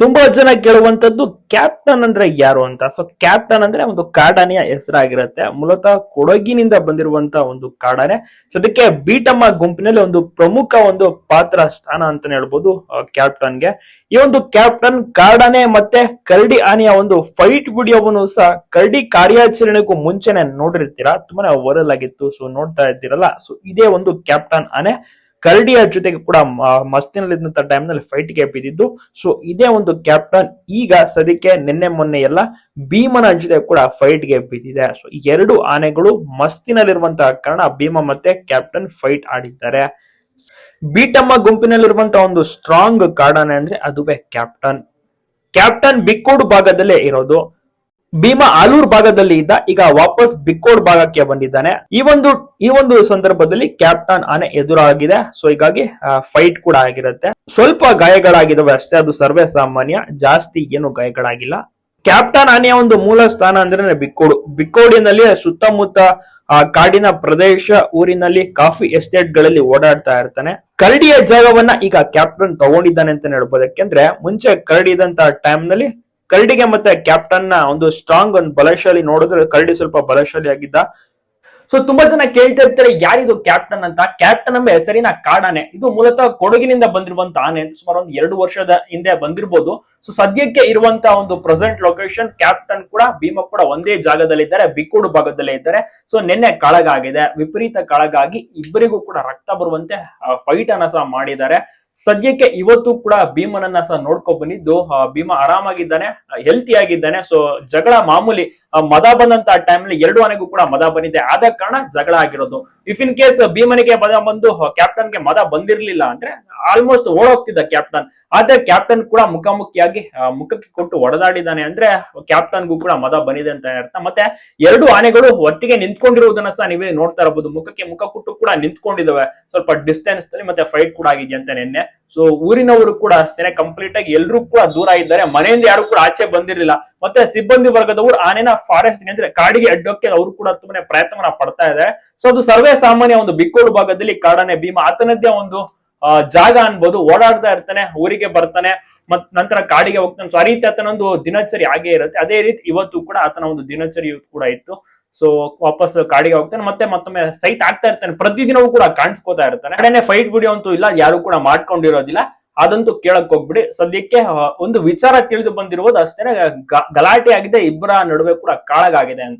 ತುಂಬಾ ಜನ ಕೇಳುವಂತದ್ದು ಕ್ಯಾಪ್ಟನ್ ಅಂದ್ರೆ ಯಾರು ಅಂತ. ಸೊ ಕ್ಯಾಪ್ಟನ್ ಅಂದ್ರೆ ಒಂದು ಕಾಡಾನೆಯ ಹೆಸರಾಗಿರುತ್ತೆ. ಮೂಲತಃ ಕೊಡಗಿನಿಂದ ಬಂದಿರುವಂತ ಒಂದು ಕಾಡಾನೆ. ಅದಕ್ಕೆ ಬೀಟಮ್ಮ ಗುಂಪಿನಲ್ಲಿ ಒಂದು ಪ್ರಮುಖ ಒಂದು ಪಾತ್ರ, ಸ್ಥಾನ ಅಂತಾನೆ ಹೇಳ್ಬೋದು ಕ್ಯಾಪ್ಟನ್ಗೆ ಈ ಒಂದು ಕ್ಯಾಪ್ಟನ್ ಕಾಡಾನೆ ಮತ್ತೆ ಕರಡಿ ಆನೆಯ ಒಂದು ಫೈಟ್ ವಿಡಿಯೋವನ್ನು ಸಹ ಕರಡಿ ಕಾರ್ಯಾಚರಣೆಗೂ ಮುಂಚೆನೆ ನೋಡಿರ್ತೀರಾ? ತುಂಬಾನೇ ವೈರಲ್ ಆಗಿತ್ತು. ಸೊ ನೋಡ್ತಾ ಇದ್ದೀರಲ್ಲ. ಸೊ ಇದೇ ಒಂದು ಕ್ಯಾಪ್ಟನ್ ಆನೆ. ಕರಡಿಯ ಜೊತೆಗೆ ಕೂಡ ಮಸ್ತಿನಲ್ಲಿ ಇದ್ದಂತ ಟೈಮ್ನಲ್ಲಿ ಫೈಟ್ಗೆ ಬಿದ್ದಿದ್ದು. ಸೊ ಇದೇ ಒಂದು ಕ್ಯಾಪ್ಟನ್ ಈಗ ಸದ್ಯಕ್ಕೆ ನಿನ್ನೆ ಮೊನ್ನೆ ಎಲ್ಲ ಭೀಮನ ಜೊತೆ ಕೂಡ ಫೈಟ್ಗೆ ಬಿದ್ದಿದೆ. ಸೊ ಎರಡು ಆನೆಗಳು ಮಸ್ತಿನಲ್ಲಿರುವಂತಹ ಕಾರಣ ಭೀಮ ಮತ್ತೆ ಕ್ಯಾಪ್ಟನ್ ಫೈಟ್ ಆಡಿದ್ದಾರೆ. ಬೀಟಮ್ಮ ಗುಂಪಿನಲ್ಲಿರುವಂತಹ ಒಂದು ಸ್ಟ್ರಾಂಗ್ ಕಾಡಾನೆ ಅಂದ್ರೆ ಅದುವೇ ಕ್ಯಾಪ್ಟನ್ ಕ್ಯಾಪ್ಟನ್ ಬಿಕ್ಕೋಡು ಭಾಗದಲ್ಲೇ ಇರೋದು. ಭೀಮ ಆಲೂರ್ ಭಾಗದಲ್ಲಿ ಇದ್ದ, ಈಗ ವಾಪಸ್ ಬಿಕ್ಕೋಡ್ ಭಾಗಕ್ಕೆ ಬಂದಿದ್ದಾನೆ. ಈ ಒಂದು ಈ ಒಂದು ಸಂದರ್ಭದಲ್ಲಿ ಕ್ಯಾಪ್ಟನ್ ಆನೆ ಎದುರಾಗಿದೆ. ಸೊ ಹೀಗಾಗಿ ಫೈಟ್ ಕೂಡ ಆಗಿರುತ್ತೆ. ಸ್ವಲ್ಪ ಗಾಯಗಳಾಗಿದ್ದಾವೆ ಅಷ್ಟೇ, ಅದು ಸರ್ವೇ ಸಾಮಾನ್ಯ. ಜಾಸ್ತಿ ಏನು ಗಾಯಗಳಾಗಿಲ್ಲ. ಕ್ಯಾಪ್ಟನ್ ಆನೆಯ ಒಂದು ಮೂಲ ಸ್ಥಾನ ಅಂದ್ರೆ ಬಿಕ್ಕೋಡು. ಬಿಕ್ಕೋಡಿನಲ್ಲಿ ಸುತ್ತಮುತ್ತ, ಆ, ಕಾಡಿನ ಪ್ರದೇಶ, ಊರಿನಲ್ಲಿ ಕಾಫಿ ಎಸ್ಟೇಟ್ಗಳಲ್ಲಿ ಓಡಾಡ್ತಾ ಇರ್ತಾನೆ. ಕರಡಿಯ ಜಾಗವನ್ನ ಈಗ ಕ್ಯಾಪ್ಟನ್ ತಗೊಂಡಿದ್ದಾನೆ ಅಂತ ಹೇಳ್ಬೋದು ಯಾಕೆಂದ್ರೆ ಮುಂಚೆ ಕರಡಿದಂತ ಟೈಮ್ನಲ್ಲಿ ಕರಡಿಗೆ ಮತ್ತೆ ಕ್ಯಾಪ್ಟನ್ನ ಒಂದು ಸ್ಟ್ರಾಂಗ್ ಒಂದು ಬಲಶಾಲಿ ನೋಡಿದ್ರೆ ಕರ್ಡಿ ಸ್ವಲ್ಪ ಬಲಶಾಲಿ ಆಗಿದ್ದ. ಸೊ ತುಂಬಾ ಜನ ಕೇಳ್ತಾ ಇರ್ತಾರೆ, ಯಾರಿದು ಕ್ಯಾಪ್ಟನ್ ಅಂತ? ಕ್ಯಾಪ್ಟನ್ ಎಂಬ ಹೆಸರಿನ ಕಾಡಾನೆ. ಇದು ಮೂಲತಃ ಕೊಡಗಿನಿಂದ ಬಂದಿರುವಂತ ಆನೆ ಅಂತ ಸುಮಾರು ಒಂದು ಎರಡು ವರ್ಷದ ಹಿಂದೆ ಬಂದಿರಬಹುದು ಸೊ ಸದ್ಯಕ್ಕೆ ಇರುವಂತ ಒಂದು ಪ್ರೆಸೆಂಟ್ ಲೊಕೇಶನ್ ಕ್ಯಾಪ್ಟನ್ ಕೂಡ ಭೀಮ ಕೂಡ ಒಂದೇ ಜಾಗದಲ್ಲಿದ್ದಾರೆ, ಬಿಕ್ಕೂಡು ಭಾಗದಲ್ಲೇ ಇದ್ದಾರೆ. ಸೊ ನಿನ್ನೆ ಕಾಳಗಾಗಿದೆ. ವಿಪರೀತ ಕಾಳಗಾಗಿ ಇಬ್ಬರಿಗೂ ಕೂಡ ರಕ್ತ ಬರುವಂತೆ ಫೈಟ್ ಅನ್ನ ಸಹ ಮಾಡಿದ್ದಾರೆ. ಸದ್ಯಕ್ಕೆ ಇವತ್ತು ಕೂಡ ಭೀಮನನ್ನ ಸಹ ನೋಡ್ಕೊ ಬಂದಿದ್ದು. ಭೀಮ ಆರಾಮಾಗಿದ್ದಾನೆ ಹೆಲ್ತಿ ಆಗಿದ್ದಾನೆ. ಸೊ ಜಗಳ ಮಾಮೂಲಿ ಮದ ಬಂದಂತ ಟೈಮ್ ಅಲ್ಲಿ ಎರಡು ಆನೆಗೂ ಕೂಡ ಮದ ಬಂದಿದೆ. ಆದ ಕಾರಣ ಜಗಳ ಆಗಿರೋದು. ಇಫ್ ಇನ್ ಕೇಸ್ ಭೀಮನಿಗೆ ಮದ ಬಂದು ಕ್ಯಾಪ್ಟನ್ಗೆ ಮದ ಬಂದಿರಲಿಲ್ಲ ಅಂದ್ರೆ ಆಲ್ಮೋಸ್ಟ್ ಓಡೋಗ್ತಿದ್ದ ಕ್ಯಾಪ್ಟನ್ ಆದ್ರೆ ಕ್ಯಾಪ್ಟನ್ ಕೂಡ ಮುಖಾಮುಖಿಯಾಗಿ ಮುಖಕ್ಕೆ ಕೊಟ್ಟು ಒಡೆದಾಡಿದ್ದಾನೆ ಅಂದ್ರೆ ಕ್ಯಾಪ್ಟನ್ಗೂ ಕೂಡ ಮದ ಬಂದಿದೆ ಅಂತ ಅರ್ಥ. ಮತ್ತೆ ಎರಡು ಆನೆಗಳು ಒಟ್ಟಿಗೆ ನಿಂತ್ಕೊಂಡಿರುವುದನ್ನ ಸಹ ನೀವೇ ನೋಡ್ತಾ ಇರಬಹುದು. ಮುಖಕ್ಕೆ ಮುಖ ಕೊಟ್ಟು ಕೂಡ ನಿಂತ್ಕೊಂಡಿದ್ದಾವೆ. ಸ್ವಲ್ಪ ಡಿಸ್ಟೆನ್ಸ್ನಲ್ಲಿ ಮತ್ತೆ ಫೈಟ್ ಕೂಡ ಆಗಿದೆ ಅಂತ ನಿನ್ನೆ. ಸೊ ಊರಿನವರು ಕೂಡ ಅಷ್ಟೇ ಕಂಪ್ಲೀಟ್ ಆಗಿ ಎಲ್ಲರೂ ಕೂಡ ದೂರ ಇದ್ದಾರೆ. ಮನೆಯಿಂದ ಯಾರು ಕೂಡ ಆಚೆ ಬಂದಿರಲಿಲ್ಲ. ಮತ್ತೆ ಸಿಬ್ಬಂದಿ ವರ್ಗದವರು ಆನೆನ ಫಾರೆಸ್ಟ್ ಅಂದ್ರೆ ಕಾಡಿಗೆ ಅಡ್ಡೋಕೆ ಅವರು ಕೂಡ ತುಂಬಾನೇ ಪ್ರಯತ್ನವನ್ನ ಪಡ್ತಾ ಇದೆ. ಸೊ ಅದು ಸರ್ವೇ ಸಾಮಾನ್ಯ ಒಂದು ಬಿಕ್ಕೋಡು ಭಾಗದಲ್ಲಿ ಕಾಡನೆ ಭೀಮ ಆತನದ್ದೇ ಒಂದು ಜಾಗ ಅನ್ಬೋದು. ಓಡಾಡ್ತಾ ಇರ್ತಾನೆ, ಊರಿಗೆ ಬರ್ತಾನೆ, ಮತ್ ನಂತರ ಕಾಡಿಗೆ ಹೋಗ್ತಾನೆ. ಸೊ ಆ ರೀತಿ ಆತನೊಂದು ದಿನಚರಿ ಹಾಗೆ ಇರುತ್ತೆ. ಅದೇ ರೀತಿ ಇವತ್ತು ಕೂಡ ಆತನ ಒಂದು ದಿನಚರಿ ಕೂಡ ಇತ್ತು. ಸೊ ವಾಪಸ್ ಕಾಡಿಗೆ ಹೋಗ್ತಾನೆ, ಮತ್ತೆ ಮತ್ತೊಮ್ಮೆ ಸೈಟ್ ಆಗ್ತಾ ಇರ್ತಾನೆ. ಪ್ರತಿದಿನವೂ ಕೂಡ ಕಾಣಿಸ್ಕೋತಾ ಇರ್ತಾನೆ. ಕಡೆನೆ ಫೈಟ್ ವಿಡಿಯೋ ಅಂತೂ ಇಲ್ಲ, ಯಾರು ಕೂಡ ಮಾಡ್ಕೊಂಡಿರೋದಿಲ್ಲ. ಅದಂತೂ ಕೇಳಕ್ ಹೋಗ್ಬಿಡಿ. ಸದ್ಯಕ್ಕೆ ಒಂದು ವಿಚಾರ ತಿಳಿದು ಬಂದಿರುವುದು ಅಷ್ಟೇನೆ ಗಲಾಟೆ ಆಗಿದೆ ಇಬ್ಬರ ನಡುವೆ ಕೂಡ ಕಾಳಗಾಗಿದೆ ಅಂತ.